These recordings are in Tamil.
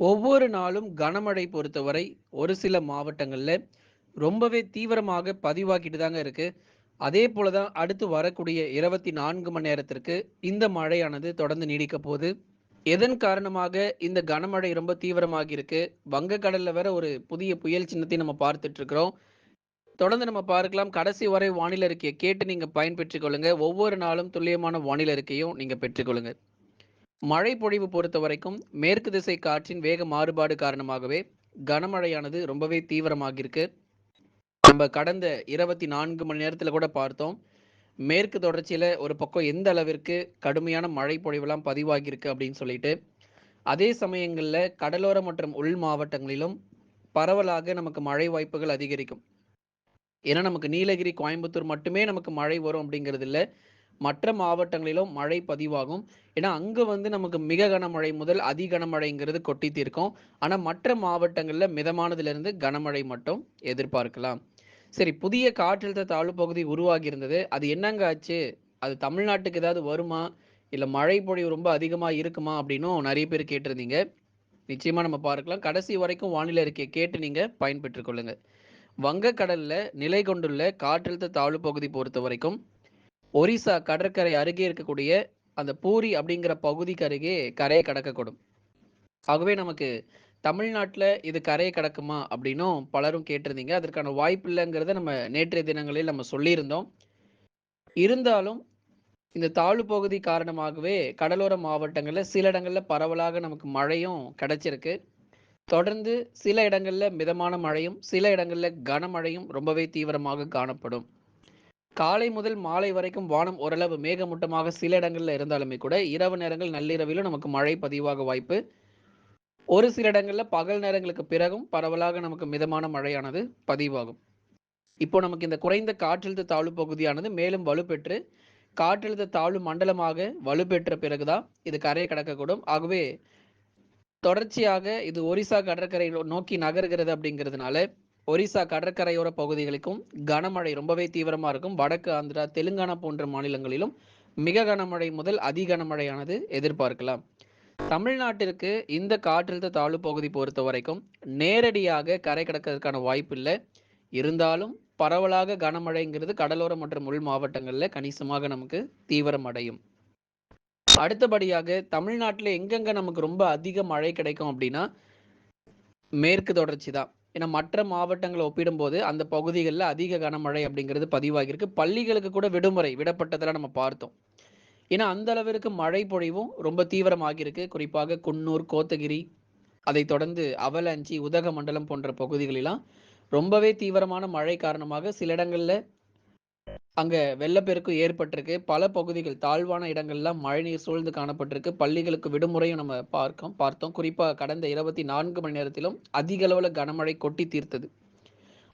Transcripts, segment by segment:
ஒவ்வொரு நாளும் கனமழை பொறுத்தவரை ஒரு சில மாவட்டங்களில் ரொம்பவே தீவிரமாக பதிவாகிட்டு தாங்க இருக்குது அதே போல தான் அடுத்து வரக்கூடிய 24 மணி நேரத்திற்கு இந்த மழையானது தொடர்ந்து நீடிக்க போகுது. எதன் காரணமாக இந்த கனமழை ரொம்ப தீவிரமாக இருக்கு. வங்கக்கடலில் வேற ஒரு புதிய புயல் சின்னத்தை நம்ம பார்த்துட்டு இருக்கிறோம். தொடர்ந்து நம்ம பார்க்கலாம். கடைசி வரை வானிலை அறிக்கையை கேட்டு நீங்கள் பயன்பெற்றுக் கொள்ளுங்க. ஒவ்வொரு நாளும் துல்லியமான வானிலை அறிக்கையும் நீங்கள் பெற்றுக்கொள்ளுங்க. மழை பொழிவு பொறுத்தவரைக்கும் மேற்கு திசை காற்றின் வேக மாறுபாடு காரணமாகவே கனமழையானது ரொம்பவே தீவிரமாகி இருக்கு. நம்ம கடந்த 24 மணி நேரத்தில் கூட பார்த்தோம். மேற்கு தொடர்ச்சியில் ஒரு பக்கம் எந்த அளவிற்கு கடுமையான மழை பொழிவுலாம் பதிவாகியிருக்கு அப்படின்னு சொல்லிட்டு. அதே சமயங்களில் கடலோர மற்றும் உள் மாவட்டங்களிலும் பரவலாக நமக்கு மழை வாய்ப்புகள் அதிகரிக்கும். ஏன்னா நமக்கு நீலகிரி, கோயம்புத்தூர் மட்டுமே நமக்கு மழை வரும் அப்படிங்கிறது இல்லை மற்ற மாவட்டங்களிலும் மழை பதிவாகும். ஏன்னா அங்கே வந்து நமக்கு மிக கனமழை முதல் அதி கனமழைங்கிறது கொட்டி தீர்க்கும். மற்ற மாவட்டங்களில் மிதமானதிலிருந்து கனமழை மட்டும் எதிர்பார்க்கலாம். சரி புதிய காற்றழுத்த தாழ்வு பகுதி உருவாகி இருந்தது. அது என்னங்க ஆச்சு? அது தமிழ்நாட்டுக்கு ஏதாவது வருமா? இல்லை மழை பொழிவு ரொம்ப அதிகமாக இருக்குமா? அப்படின்னும் நிறைய பேர் கேட்டிருந்தீங்க. நிச்சயமாக நம்ம பார்க்கலாம். கடைசி வரைக்கும் வானிலை அறிக்கையை கேட்டு நீங்கள் பயன்பெற்றுக்கொள்ளுங்கள் வங்கக்கடலில் நிலை கொண்டுள்ள காற்றழுத்த தாழ்வு பகுதி பொறுத்த வரைக்கும் ஒரிசா கடற்கரை அருகே இருக்கக்கூடிய அந்த பூரி அப்படிங்கிற பகுதிக்கு அருகே கரையை கடக்கக்கூடும். ஆகவே நமக்கு தமிழ்நாட்டில் இது கரையை கடக்குமா? அப்படின்னும் பலரும் கேட்டிருந்தீங்க. அதற்கான வாய்ப்பு இல்லைங்கிறத நம்ம நேற்றைய தினங்களில் நம்ம சொல்லியிருந்தோம். இருந்தாலும் இந்த தாழ்வு பகுதி காரணமாகவே கடலோர மாவட்டங்களில் சில இடங்களில் பரவலாக நமக்கு மழையும் கிடைச்சிருக்கு. தொடர்ந்து சில இடங்களில் மிதமான மழையும், சில இடங்களில் கனமழையும் ரொம்பவே தீவிரமாக காணப்படும். காலை முதல் மாலை வரைக்கும் வானம் ஓரளவு மேகமூட்டமாக சில இடங்களில் இருந்தாலுமே கூட, இரவு நேரங்கள் நள்ளிரவிலும் நமக்கு மழை பதிவாக வாய்ப்பு. ஒரு சில இடங்களில் பகல் நேரங்களுக்கு பிறகும் பரவலாக நமக்கு மிதமான மழையானது பதிவாகும். இப்போ நமக்கு இந்த குறைந்த காற்றழுத்த தாழ்வு பகுதியானது மேலும் வலுப்பெற்று காற்றழுத்த தாழ்வு மண்டலமாக வலுப்பெற்ற பிறகு தான் இது கரையை கடக்கக்கூடும். ஆகவே தொடர்ச்சியாக இது ஒரிசா கடற்கரை நோக்கி நகர்கிறது அப்படிங்கிறதுனால, ஒரிசா கடற்கரையோர பகுதிகளுக்கும் கனமழை ரொம்பவே தீவிரமாக இருக்கும். வடக்கு ஆந்திரா, தெலுங்கானா போன்ற மாநிலங்களிலும் மிக கனமழை முதல் அதி கனமழையானது எதிர்பார்க்கலாம். தமிழ்நாட்டிற்கு இந்த காற்றழுத்த தாழ்வு பகுதி பொறுத்தவரைக்கும் நேரடியாக கரை கடக்கிறதுக்கான வாய்ப்பு இல்லை இருந்தாலும் பரவலாக கனமழைங்கிறது கடலோர மற்றும் உள் மாவட்டங்களில் கணிசமாக நமக்கு தீவிரம் அடையும். அடுத்தபடியாக தமிழ்நாட்டில் எங்கெங்க நமக்கு ரொம்ப அதிக மழை கிடைக்கும் அப்படின்னா, மேற்கு தொடர்ச்சி தான். ஏன்னா மற்ற மாவட்டங்களை ஒப்பிடும்போது அந்த பகுதிகளில் அதிக கனமழை அப்படிங்கிறது பதிவாகியிருக்கு. பள்ளிகளுக்கு கூட விடுமுறை விடப்பட்டதெல்லாம் நம்ம பார்த்தோம். ஏன்னா அந்த அளவிற்கு மழை பொழிவும் ரொம்ப தீவிரமாகியிருக்கு குறிப்பாக குன்னூர், கோத்தகிரி, அதை தொடர்ந்து அவலஞ்சி உதகமண்டலம் போன்ற பகுதிகளெல்லாம் ரொம்பவே தீவிரமான மழை காரணமாக சில இடங்களில் அங்க வெள்ளப்பெருக்கு ஏற்பட்டிருக்கு. பல பகுதிகள் தாழ்வான இடங்கள்லாம் மழைநீர் சூழ்ந்து காணப்பட்டிருக்கு. பள்ளிகளுக்கு விடுமுறையும் நம்ம பார்க்கோம் பார்த்தோம். குறிப்பா கடந்த 24 மணி நேரத்திலும் அதிக அளவுல கனமழை கொட்டி தீர்த்தது.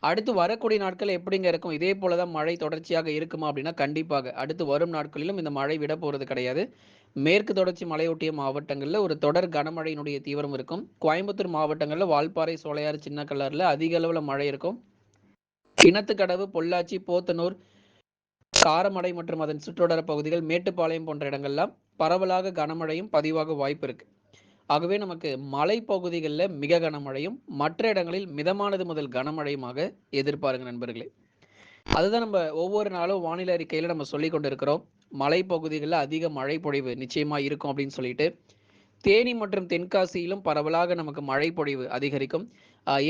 அடுத்து வரக்கூடிய நாட்கள் எப்படிங்க இருக்கும்? இதே போல தான் மழை தொடர்ச்சியாக இருக்குமா? அப்படின்னா கண்டிப்பாக. அடுத்து வரும் நாட்களிலும் இந்த மழை விட போகிறது கிடையாது. மேற்கு தொடர்ச்சி மலையொட்டிய மாவட்டங்களில் ஒரு தொடர் கனமழையினுடைய தீவிரம் இருக்கும். கோயம்புத்தூர் மாவட்டங்களில் வால்பாறை, சோலையாறு, கலரில் அதிக அளவில் மழை இருக்கும். கிணத்துக்கடவு, பொள்ளாச்சி, போத்தனூர், காரமடை மற்றும் அதன் சுற்றுவட்டார பகுதிகள், மேட்டுப்பாளையம் போன்ற இடங்கள்லாம் பரவலாக கனமழையும் பதிவாக வாய்ப்பு இருக்கு. ஆகவே நமக்கு மலைப்பகுதிகளில் மிக கனமழையும், மற்ற இடங்களில் மிதமானது முதல் கனமழையுமாக எதிர்பாருங்க நண்பர்களே. அதுதான் நம்ம ஒவ்வொரு நாளும் வானிலை அறிக்கையில் நம்ம சொல்லிக் கொண்டிருக்கிறோம். மலைப்பகுதிகளில் அதிக மழை பொழிவு நிச்சயமா இருக்கும் அப்படின்னு சொல்லிட்டு. தேனி மற்றும் தென்காசியிலும் பரவலாக நமக்கு மழை பொழிவு அதிகரிக்கும்.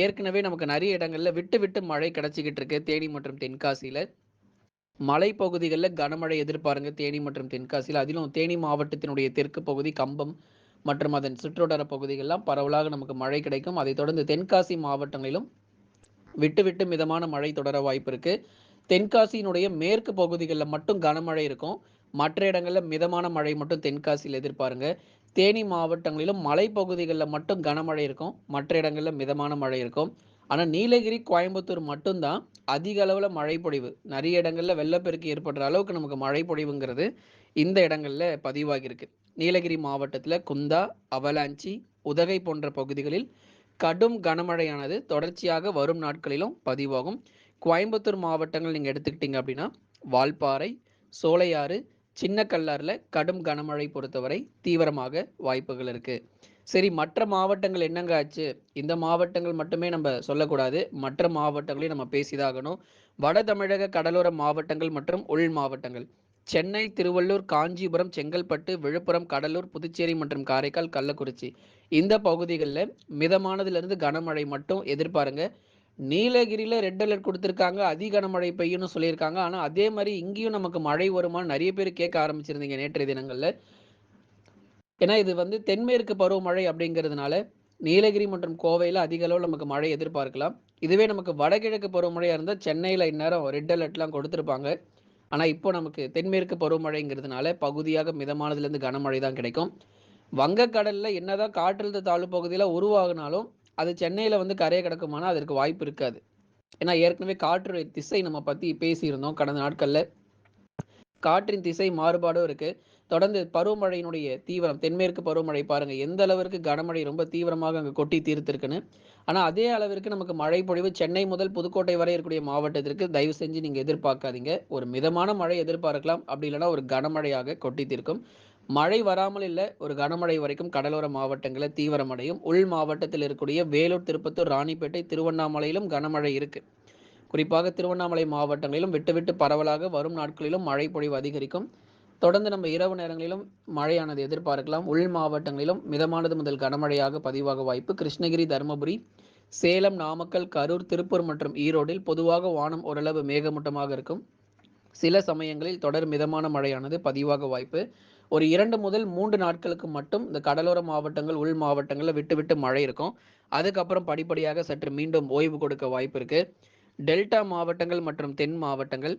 ஏற்கனவே நமக்கு நிறைய இடங்கள்ல விட்டு விட்டு மழை கிடச்சிக்கிட்டு இருக்கு. தேனி மற்றும் தென்காசியில. மலைப்பகுதிகளில் கனமழை எதிர்பாருங்க தேனி மற்றும் தென்காசியில் அதிலும் தேனி மாவட்டத்தினுடைய தெற்கு பகுதி கம்பம் மற்றும் அதன் சுற்றுவட்டார பகுதிகளெலாம் பரவலாக நமக்கு மழை கிடைக்கும். அதைத் தொடர்ந்து தென்காசி மாவட்டங்களிலும் விட்டு விட்டு மிதமான மழை தொடர வாய்ப்பு இருக்குது தென்காசியினுடைய மேற்கு பகுதிகளில் மட்டும் கனமழை இருக்கும். மற்ற இடங்களில் மிதமான மழை மட்டும் தென்காசியில் எதிர்பாருங்க. தேனி மாவட்டங்களிலும் மலைப்பகுதிகளில் மட்டும் கனமழை இருக்கும். மற்ற இடங்களில் மிதமான மழை இருக்கும். ஆனால் நீலகிரி, கோயம்புத்தூர் மட்டும்தான் அதிக அளவில் மழைப்பொழிவு. நிறைய இடங்களில் வெள்ளப்பெருக்கு ஏற்படுற அளவுக்கு நமக்கு மழைப்பொழிவுங்கிறது இந்த இடங்களில் பதிவாகியிருக்கு. நீலகிரி மாவட்டத்தில் குந்தா, அவலாஞ்சி, உதகை போன்ற பகுதிகளில் கடும் கனமழையானது தொடர்ச்சியாக வரும் நாட்களிலும் பதிவாகும். கோயம்புத்தூர் மாவட்டங்கள் நீங்கள் எடுத்துக்கிட்டீங்க அப்படின்னா, வால்பாறை, சோலையாறு, சின்னக்கல்லாறுல கடும் கனமழை பொறுத்தவரை தீவிரமாக வாய்ப்புகள் இருக்குது சரி மற்ற மாவட்டங்கள் என்னங்க ஆச்சு? இந்த மாவட்டங்கள் மட்டுமே நம்ம சொல்லக்கூடாது. மற்ற மாவட்டங்களையும் நம்ம பேசிதாகணும். வட தமிழக கடலோர மாவட்டங்கள் மற்றும் உள் மாவட்டங்கள். சென்னை திருவள்ளூர் காஞ்சிபுரம் செங்கல்பட்டு விழுப்புரம் கடலூர் புதுச்சேரி மற்றும் காரைக்கால் கள்ளக்குறிச்சி. இந்த பகுதிகளில் மிதமானதுலேருந்து கனமழை மட்டும் எதிர்பாருங்க. நீலகிரியில் ரெட் அலர்ட் கொடுத்துருக்காங்க. அதி கனமழை பெய்யும்னு சொல்லியிருக்காங்க. ஆனால் அதே மாதிரி இங்கேயும் நமக்கு மழை வருமானு நிறைய பேர் கேட்க ஆரம்பிச்சிருந்தீங்க நேற்றைய தினங்களில். ஏன்னா இது வந்து தென்மேற்கு பருவமழை அப்படிங்கிறதுனால நீலகிரி மற்றும் கோவையில் அதிக அளவில் நமக்கு மழை எதிர்பார்க்கலாம். இதுவே நமக்கு வடகிழக்கு பருவமழையாக இருந்தால் சென்னையில் இந்நேரம் ரெட் அலர்ட்லாம் கொடுத்துருப்பாங்க. ஆனால் இப்போ நமக்கு தென்மேற்கு பருவமழைங்கிறதுனால பகுதியாக மிதமானதுலேருந்து கனமழை தான் கிடைக்கும். வங்கக்கடலில் என்னதான் காற்றழுத்த தாழ்வு பகுதியில் உருவாகினாலும் அது சென்னையில் வந்து கரையை கிடக்குமானா அதற்கு வாய்ப்பு இருக்காது. ஏன்னா ஏற்கனவே காற்று திசை நம்ம பற்றி பேசியிருந்தோம் கடந்த நாட்களில். காற்றின் திசை மாறுபாடும் இருக்குது தொடர்ந்து பருவமழையினுடைய தீவிரம் தென்மேற்கு பருவமழை பாருங்கள் எந்த அளவிற்கு கனமழை ரொம்ப தீவிரமாக அங்கே கொட்டி தீர்த்திருக்குன்னு. ஆனால் அதே அளவிற்கு நமக்கு மழை பொழிவு சென்னை முதல் புதுக்கோட்டை வரை இருக்கக்கூடிய மாவட்டத்திற்கு தயவு செஞ்சு நீங்கள் எதிர்பார்க்காதீங்க. ஒரு மிதமான மழை எதிர்பார்க்கலாம். அப்படி இல்லைன்னா ஒரு கனமழையாக கொட்டி தீர்க்கும். மழை வராமல் இல்லை ஒரு கனமழை வரைக்கும் கடலோர மாவட்டங்களில் தீவிரமடையும். உள் மாவட்டத்தில் இருக்கக்கூடிய வேலூர் திருப்பத்தூர் ராணிப்பேட்டை திருவண்ணாமலையிலும் கனமழை இருக்குது குறிப்பாக திருவண்ணாமலை மாவட்டங்களிலும் விட்டு விட்டு பரவலாக வரும் நாட்களிலும் மழை பொழிவு அதிகரிக்கும். தொடர்ந்து நம்ம இரவு நேரங்களிலும் மழையானது எதிர்பார்க்கலாம். உள் மாவட்டங்களிலும் மிதமானது முதல் கனமழையாக பதிவாக வாய்ப்பு. கிருஷ்ணகிரி தருமபுரி சேலம் நாமக்கல் கரூர் திருப்பூர் மற்றும் ஈரோடில் பொதுவாக வானம் ஓரளவு மேகமூட்டமாக இருக்கும். சில சமயங்களில் தொடர் மிதமான மழையானது பதிவாக வாய்ப்பு. ஒரு இரண்டு முதல் மூன்று நாட்களுக்கு மட்டும் இந்த கடலோர மாவட்டங்கள் உள் மாவட்டங்களில் விட்டு விட்டு மழை இருக்கும். அதுக்கப்புறம் படிப்படியாக சற்று மீண்டும் ஓய்வு கொடுக்க வாய்ப்பு இருக்குது டெல்டா மாவட்டங்கள் மற்றும் தென் மாவட்டங்கள்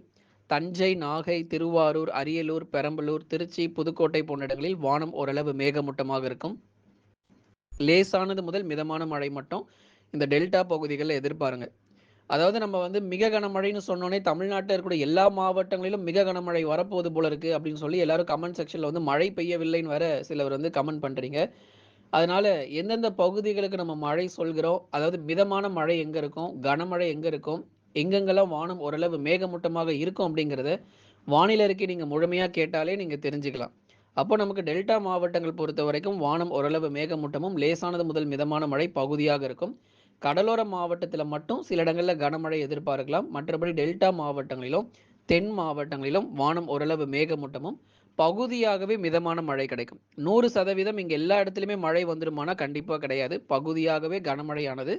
தஞ்சை நாகை திருவாரூர் அரியலூர் பெரம்பலூர் திருச்சி புதுக்கோட்டை போன்ற இடங்களில் வானம் ஓரளவு மேகமூட்டமாக இருக்கும். லேசானது முதல் மிதமான மழை மட்டும் இந்த டெல்டா பகுதிகளில் எதிர்பாருங்க. அதாவது நம்ம வந்து மிக கனமழைன்னு சொன்னோன்னே தமிழ்நாட்டில் இருக்கக்கூடிய எல்லா மாவட்டங்களிலும் மிக கனமழை வரப்போகுது போல இருக்கு அப்படின்னு சொல்லி எல்லாரும் கமெண்ட் செக்ஷனில் வந்து மழை பெய்யவில்லைன்னு வேற சிலர் வந்து கமெண்ட் பண்ணுறீங்க அதனால எந்தெந்த பகுதிகளுக்கு நம்ம மழை சொல்கிறோம்? அதாவது மிதமான மழை எங்கே இருக்கும்? கனமழை எங்கே இருக்கும்? எங்கெங்கெல்லாம் வானம் ஓரளவு மேகமூட்டமாக இருக்கும் அப்படிங்கிறத வானிலை அறிக்கை நீங்கள் முழுமையாக கேட்டாலே நீங்கள் தெரிஞ்சுக்கலாம். அப்போ நமக்கு டெல்டா மாவட்டங்கள் பொறுத்த வரைக்கும் வானம் ஓரளவு மேகமூட்டமும் லேசானது முதல் மிதமான மழை பகுதியாக இருக்கும். கடலோர மாவட்டத்தில் மட்டும் சில இடங்களில் கனமழை எதிர்பார்க்கலாம். மற்றபடி டெல்டா மாவட்டங்களிலும் தென் மாவட்டங்களிலும் வானம் ஓரளவு மேகமூட்டமும் பகுதியாகவே மிதமான மழை கிடைக்கும். நூறு சதவீதம் இங்கே எல்லா இடத்துலையுமே மழை வந்துருமானா கண்டிப்பாக கிடையாது. பகுதியாகவே கனமழையானது.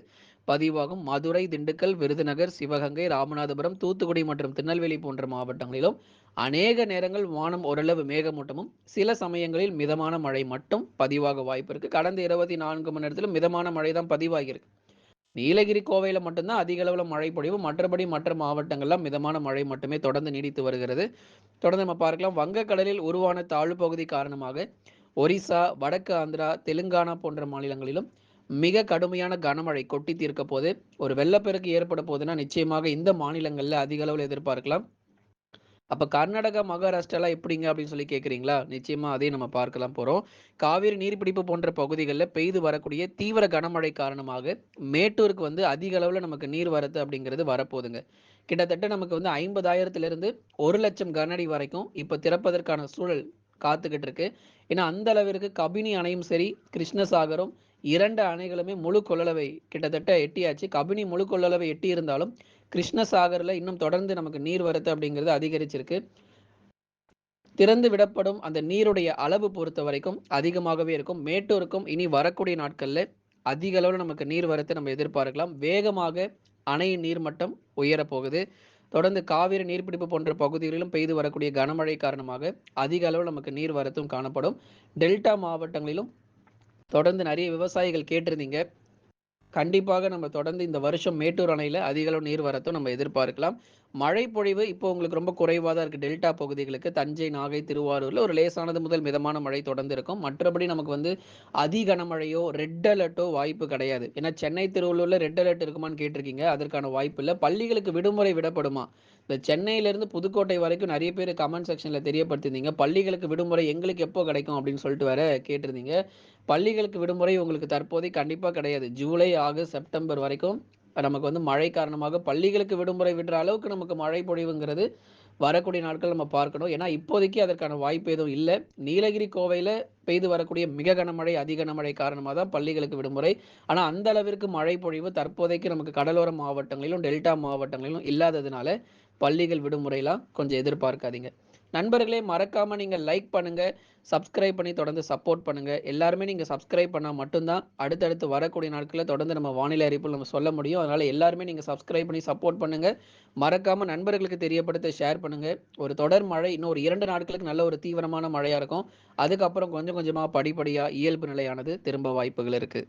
பதிவாகும் மதுரை திண்டுக்கல் விருதுநகர் சிவகங்கை ராமநாதபுரம் தூத்துக்குடி மற்றும் திருநெல்வேலி போன்ற மாவட்டங்களிலும் அநேக நேரங்கள் வானம் ஓரளவு மேகமூட்டமும் சில சமயங்களில் மிதமான மழை மட்டும் பதிவாக வாய்ப்பு இருக்குது கடந்த இருபத்தி நான்கு மணி நேரத்திலும் மிதமான மழை தான் பதிவாகியிருக்கு. நீலகிரி கோவையில் மட்டும்தான் அதிக அளவில் மழை பொழிவு. மற்றபடி மற்ற மாவட்டங்கள்லாம் மிதமான மழை மட்டுமே தொடர்ந்து நீடித்து வருகிறது. தொடர்ந்து நம்ம பார்க்கலாம். வங்கக்கடலில் உருவான தாழ்வு பகுதி காரணமாக ஒரிசா வடக்கு ஆந்திரா தெலுங்கானா போன்ற மாநிலங்களிலும் மிக கடுமையான கனமழை கொட்டி தீர்க்க போது ஒரு வெள்ளப்பெருக்கு ஏற்பட போதுன்னா நிச்சயமாக இந்த மாநிலங்களில் அதிக அளவில் எதிர்பார்க்கலாம். அப்போ கர்நாடகா மகாராஷ்டிராலாம் எப்படிங்க அப்படின்னு சொல்லி கேட்குறீங்களா? நிச்சயமாக அதையும் நம்ம பார்க்கலாம் போகிறோம் காவிரி நீர்பிடிப்பு போன்ற பகுதிகளில் பெய்து வரக்கூடிய தீவிர கனமழை காரணமாக மேட்டூருக்கு வந்து அதிக அளவில் நமக்கு நீர் வரத்து அப்படிங்கிறது வரப்போகுதுங்க. கிட்டத்தட்ட நமக்கு வந்து ஐம்பதாயிரத்துலேருந்து ஒரு லட்சம் கனஅடி வரைக்கும் இப்போ திறப்பதற்கான சூழல் காத்துக்கிட்டு இருக்கு. ஏன்னா அந்த அளவிற்கு கபினி அணையும் சரி கிருஷ்ணசாகரும் இரண்டு அணைகளுமே முழு கொள்ளளவை கிட்டத்தட்ட எட்டியாச்சு. கபினி முழு கொள்ளளவை எட்டி இருந்தாலும் கிருஷ்ணசாகரில் இன்னும் தொடர்ந்து நமக்கு நீர் வரத்து அப்படிங்கிறது அதிகரிச்சிருக்கு. திறந்து விடப்படும் அந்த நீருடைய அளவு பொறுத்த வரைக்கும் அதிகமாகவே இருக்கும். மேட்டூருக்கும் இனி வரக்கூடிய நாட்களில் அதிக அளவில் நமக்கு நீர் வரத்து நம்ம எதிர்பார்க்கலாம். வேகமாக அணையின் நீர்மட்டம் உயரப்போகுது. தொடர்ந்து காவிரி நீர்பிடிப்பு போன்ற பகுதிகளிலும் பெய்து வரக்கூடிய கனமழை காரணமாக அதிக அளவில் நமக்கு நீர் வரத்தும் காணப்படும். டெல்டா மாவட்டங்களிலும் தொடர்ந்து நிறைய விவசாயிகள் கேட்டிருந்தீங்க. கண்டிப்பாக நம்ம தொடர்ந்து இந்த வருஷம் மேட்டூர் அணையில் அதிக அளவு நீர் வரத்தும் நம்ம எதிர்பார்க்கலாம். மழை பொழிவு இப்போ உங்களுக்கு ரொம்ப குறைவாக தான் இருக்குது டெல்டா பகுதிகளுக்கு தஞ்சை நாகை திருவாரூரில் ஒரு லேசானது முதல் மிதமான மழை தொடர்ந்து இருக்கும் மற்றபடி நமக்கு வந்து அதி கனமழையோ ரெட் அலர்ட்டோ வாய்ப்பு கிடையாது. ஏன்னா சென்னை திருவள்ளூரில் ரெட் அலர்ட் இருக்குமான்னு கேட்டிருக்கீங்க. அதற்கான வாய்ப்பு இல்லை. பள்ளிகளுக்கு விடுமுறை விடப்படுமா? இந்த சென்னையிலேருந்து புதுக்கோட்டை வரைக்கும் நிறைய பேர் கமெண்ட் செக்ஷனில் தெரியப்படுத்திருந்தீங்க பள்ளிகளுக்கு விடுமுறை எங்களுக்கு எப்போ கிடைக்கும் அப்படின்னு சொல்லிட்டு வேற கேட்டிருந்தீங்க. பள்ளிகளுக்கு விடுமுறை உங்களுக்கு தற்போதைக்கு கண்டிப்பாக கிடையாது. ஜூலை ஆகஸ்ட் செப்டம்பர் வரைக்கும் நமக்கு வந்து மழை காரணமாக பள்ளிகளுக்கு விடுமுறை விடுற அளவுக்கு நமக்கு மழை பொழிவுங்கிறது வரக்கூடிய நாட்கள் நம்ம பார்க்கணும். ஏன்னா, இப்போதைக்கு அதற்கான வாய்ப்பு எதுவும் இல்லை நீலகிரி, கோவையில் பெய்து வரக்கூடிய மிக கனமழை, அதிக கனமழை காரணமாக தான் பள்ளிகளுக்கு விடுமுறை. ஆனால் அந்த அளவிற்கு மழை பொழிவு தற்போதைக்கு நமக்கு கடலோர மாவட்டங்களிலும், டெல்டா மாவட்டங்களிலும் இல்லாததுனால, பள்ளிகள் விடுமுறையெல்லாம் கொஞ்சம் எதிர்பார்க்காதீங்க. நண்பர்களே மறக்காமல் நீங்கள் லைக் பண்ணுங்கள் சப்ஸ்கிரைப் பண்ணி தொடர்ந்து சப்போர்ட் பண்ணுங்கள் எல்லாருமே நீங்கள் சப்ஸ்கிரைப் பண்ணால் மட்டும்தான் அடுத்தடுத்து வரக்கூடிய நாட்களில் தொடர்ந்து நம்ம வானிலை அறிவிப்புகள் நம்ம சொல்ல முடியும். அதனால் எல்லாருமே நீங்கள் சப்ஸ்கிரைப் பண்ணி சப்போர்ட் பண்ணுங்கள் மறக்காமல் நண்பர்களுக்கு தெரியப்படுத்த ஷேர் பண்ணுங்கள் ஒரு தொடர் மழை இன்னும் ஒரு இரண்டு நாட்களுக்கு நல்ல ஒரு தீவிரமான மழையாக இருக்கும். அதுக்கப்புறம் கொஞ்சம் கொஞ்சமாக படிப்படியாக இயல்பு நிலையானது திரும்ப வாய்ப்புகள் இருக்குது